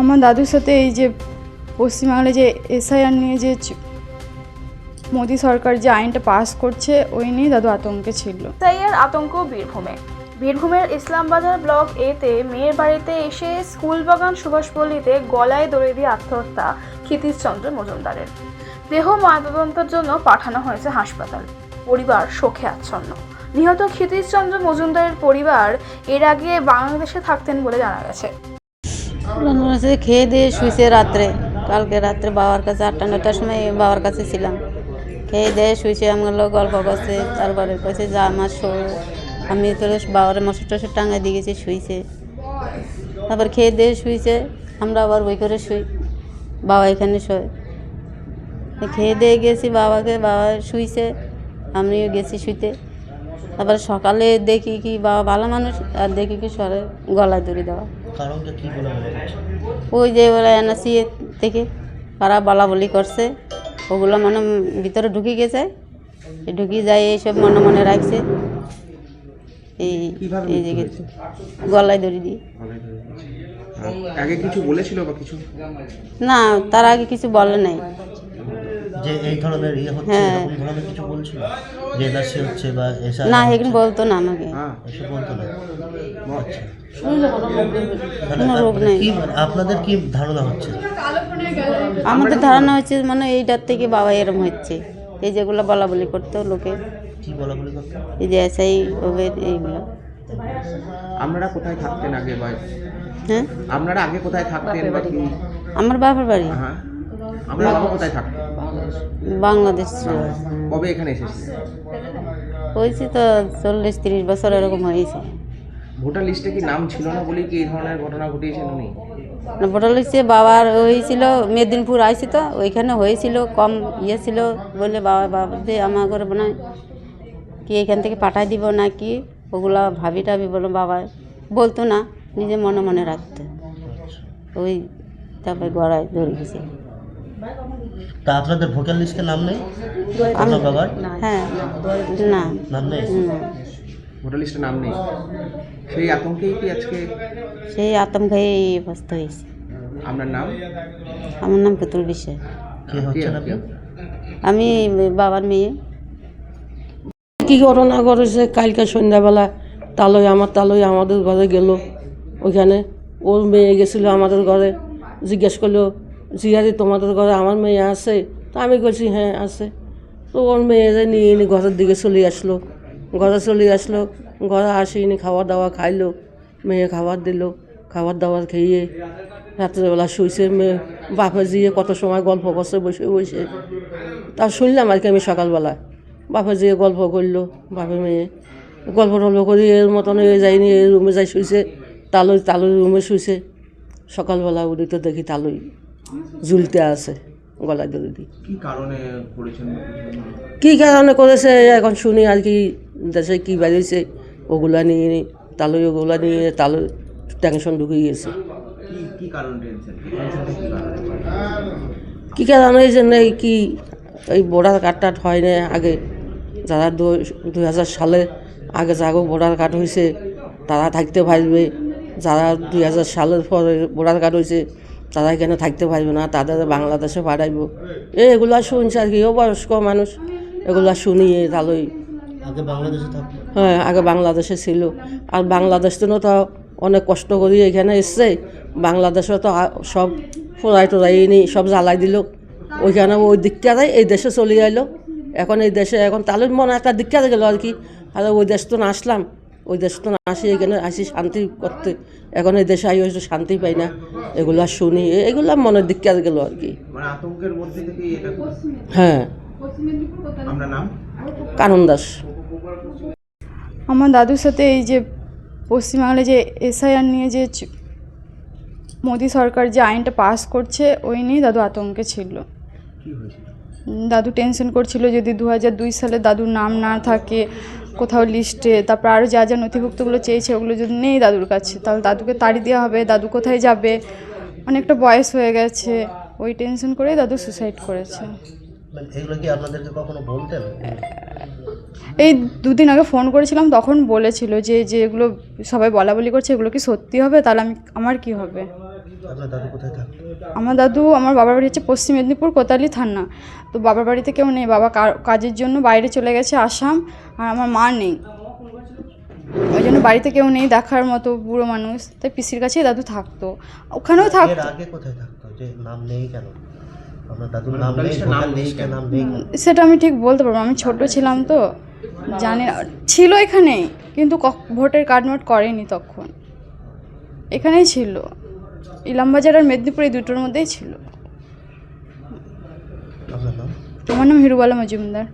আমার দাদুর সাথে এই যে পশ্চিমবাংলায় যে এসআইআর নিয়ে যে মোদী সরকার যে আইনটা পাস করছে, ওই নিয়ে দাদু আতঙ্কে ছিল। এসআইয়ের আতঙ্ক বীরভূমে। বীরভূমের ইসলামবাজার ব্লক এতে মেয়ের বাড়িতে এসে স্কুলবাগান সুভাষপল্লীতে গলায় দড়ি দিয়ে আত্মহত্যা ক্ষিতীশচন্দ্র মজুমদারের। দেহ ময়নাতদন্তের জন্য পাঠানো হয়েছে হাসপাতাল। পরিবার শোকে আচ্ছন্ন। নিহত ক্ষিতীশচন্দ্র মজুমদারের পরিবার এর আগে বাংলাদেশে থাকতেন বলে জানা গেছে। খেয়ে দিয়ে শুয়েছে রাত্রে। কালকে রাত্রে বাবার কাছে আটটা নটার সময় বাবার কাছে ছিলাম। খেয়ে দিয়ে শুয়েছে আমগুলো গল্প করছে, তারপরে কইছে, যা আমার শো আমি তো বাবার মশার টসর টাঙায় দিয়ে গেছি শুয়েছে তারপর খেয়ে দিয়ে শুয়েছে আমরা আবার বই করে শুই। বাবা এখানে শোয়। খেয়ে দিয়ে গেছি বাবাকে, বাবা শুইছে, আমিও গেছি শুইতে। তারপরে সকালে দেখি কি বাবা ভালো মানুষ, আর দেখি কি সরে গলায় দড়ি দেওয়া। কারণটা কি বলে মনে হচ্ছে ওই যে বলে এনআসি থেকে কারা বলা বলি করছে। ওগুলো মানে ভিতরে ঢুকে গেছে। ঢুকে যায় এইসব মনে মনে রাখছে। এই এই গলায় দড়ি দিয়ে। আগে কিছু বলেছিল বা কিছু? না তার আগে কিছু বলে নাই। যে এই ধরনের ইয়ে হচ্ছে হ্যাঁ। এরকম ধরনের কিছু বলছিল? যে এনআরসি হচ্ছে বা এসা না এখানে বলতো না আমাকে হ্যাঁ এসব বলতো না। আচ্ছা কোনো রোগ নেই। কি আপনাদের কি ধারণা হচ্ছে? আমাদের ধারণা হচ্ছে মানে এইটার থেকে বাবা এরম হচ্ছে। এই যেগুলো বলা বলি করতো লোকে। কি বলা বলি করতে? এই যে এসআই ওবে এইগুলো। আপনারা কোথায় থাকতেন আগে বা? হ্যাঁ? আপনারা আগে কোথায় থাকতেন বা কি? আমার বাবার বাড়ি। হ্যাঁ। আপনার বাবা কোথায় থাকতেন? বাংলাদেশ ছিল। কবে এখানে এসেছিলেন? হয়েছে তো চল্লিশ তিরিশ বছর এরকম হয়েছে। ভোটার লিস্টে কি নাম ছিল না বলেই কি এই ধরনের ঘটনা ঘটিয়েছেন উনি? না ভোটার লিস্টে বাবার হয়েছিল মেদিনীপুর আইসি তো ওইখানে হয়েছিল কম ইয়ে ছিল বলে বাবা বাবা যে আমার করে মনে হয় কি এখান থেকে পাঠাই দিব না কি? ওগুলা ভাবি টাবি বলো বাবা বলতো না নিজে মনে মনে রাখতো। ওই তারপরে গড়ায় ধরে গেছে। তা আপনাদের ভোটার লিস্টে নাম নেই? আমি আপনার বাবার? হ্যাঁ। না। নাম নেই? ভোটার লিস্টে নাম নেই। সেই আতঙ্কেই কি আজকে সেই আতঙ্কে এই অবস্থা হয়েছে। আপনার নাম? আমার নাম পুতুল বিশ্বাস কে হচ্ছেন আপনি? আমি বাবার মেয়ে। কি ঘটনা করেছে কালকে সন্ধ্যাবেলা তালই আমার তালই আমাদের ঘরে গেল ওইখানে। ওর মেয়ে গেছিল আমাদের ঘরে জিজ্ঞেস করল জিয়ারি তোমাদের ঘরে আমার মেয়ে আছে, তো আমি বলছি হ্যাঁ আছে। তো ওর মেয়েরে নিয়ে এনে ঘরের দিকে চলে আসলো। ঘরে চলে আসলো, ঘরে আসিনি খাওয়া দাওয়া খাইলো, মেয়ে খাবার দিল, খাবার দাবার খেয়ে রাত্রেবেলা শুইছে, মেয়ে বাপে যেয়ে কত সময় গল্প করছে, বসে বসে। তা শুনলাম আর কি আমি সকালবেলা। বাপে যেয়ে গল্প করল বাপে মেয়ে। গল্প টল্প করি, এর মতন এ যায়নি এই রুমে যাই শুইছে, তালই তালই রুমে শুইছে। সকালবেলা উঠি তো দেখি তালই। ঝুলতে আছে গলায় দড়ি দিয়ে। কি কারণে করেছেন কী কারণে করেছে এখন শুনি আর কি দেশে কী বেরিয়েছে ওগুলা নিয়ে নি তালই ওগুলা নিয়ে তালই টেনশন ঢুকে গিয়েছে। কি কারণ এই জন্য কি এই বর্ডার ভোটার কার্ডটা হয় না আগে যারা দুই হাজার সালে আগে যাগো ভোটার কার্ড হয়েছে তারা থাকতে পারবে যারা দুই হাজার সালের পরে ভোটার কার্ড হয়েছে তারা এখানে থাকতে পারবে না? তাদের বাংলাদেশে পাঠাইব। এগুলো শুনছে আর কি ও বয়স্ক মানুষ? এগুলা শুনিয়ে তাহলেই থাকতো। হ্যাঁ আগে বাংলাদেশে ছিল। আর বাংলাদেশ তো তো অনেক কষ্ট করি এখানে এসছে। বাংলাদেশে তো সব ফোড়াই টোড়াই নি সব জ্বালাই দিল। ওইখানে ওই দিকটারে এই দেশে চলে আইলো। এখন এই দেশে এখন তাহলে মনে একটা দিকটারে গেল আর কি। আর ওই দেশ তো না আসলাম। ওই দেশ তো না আসি এখানে আসি শান্তি করতে। এখন এই দেশে আই হয়তো শান্তি পাই না। এগুলা শুনি এগুলা মনের দিকটারে গেল আর কি। মানে আতঙ্কের মধ্যে থেকেই এটা করেছে। হ্যাঁ। কানন দাস। আমার দাদুর সাথে এই যে পশ্চিমবাংলায় যে এসআইআর নিয়ে যে মোদী সরকার যে আইনটা পাস করছে ওই নিয়ে দাদু আতঙ্কে ছিল। দাদু টেনশন করছিল যদি দু হাজার দুই সালে দাদুর নাম না থাকে কোথাও লিস্টে তারপর আরও যা যা নথিভুক্তগুলো চেয়েছে ওগুলো যদি নেই দাদুর কাছে তাহলে দাদুকে তাড়ি দেওয়া হবে দাদু কোথায় যাবে? অনেকটা বয়স হয়ে গেছে ওই টেনশন করেই দাদু সুসাইড করেছে। মানে এই দুদিন আগে ফোন করেছিলাম তখন বলেছিল যে যেগুলো সবাই বলা বলি করছে এগুলো কি সত্যি হবে? তাহলে আমি আমার কি হবে? আপনার দাদু কোথায় থাকতো আমার দাদু আমার বাবার বাড়ি হচ্ছে পশ্চিম মেদিনীপুর কোতালি থানা। তো বাবার বাড়িতে কেউ নেই বাবা কাজের জন্য বাইরে চলে গেছে আসাম আর আমার মা নেই। ওই জন্য বাড়িতে কেউ নেই দেখার মতো বুড়ো মানুষ। তাই পিসির কাছেই দাদু থাকতো। ওখানেও থাকতো আগে কোথায় থাকতো? যে নাম নেই কেন? আপনার দাদুর নাম ভোটার নেই লিস্টে নাম ভোটার নেই লিস্টে কেন? নাম নেই কেন? সেটা আমি ঠিক বলতে পারব আমি ছোট ছিলাম তো জানি ছিল এখানেই কিন্তু ভোটের কার্ড নোট করেনি তখন। এখানেই ছিল। ইলামবাজার আর মেদিনীপুর এই দুটোর মধ্যেই ছিল। তোমার আমার নাম হিরুবালা মজুমদার।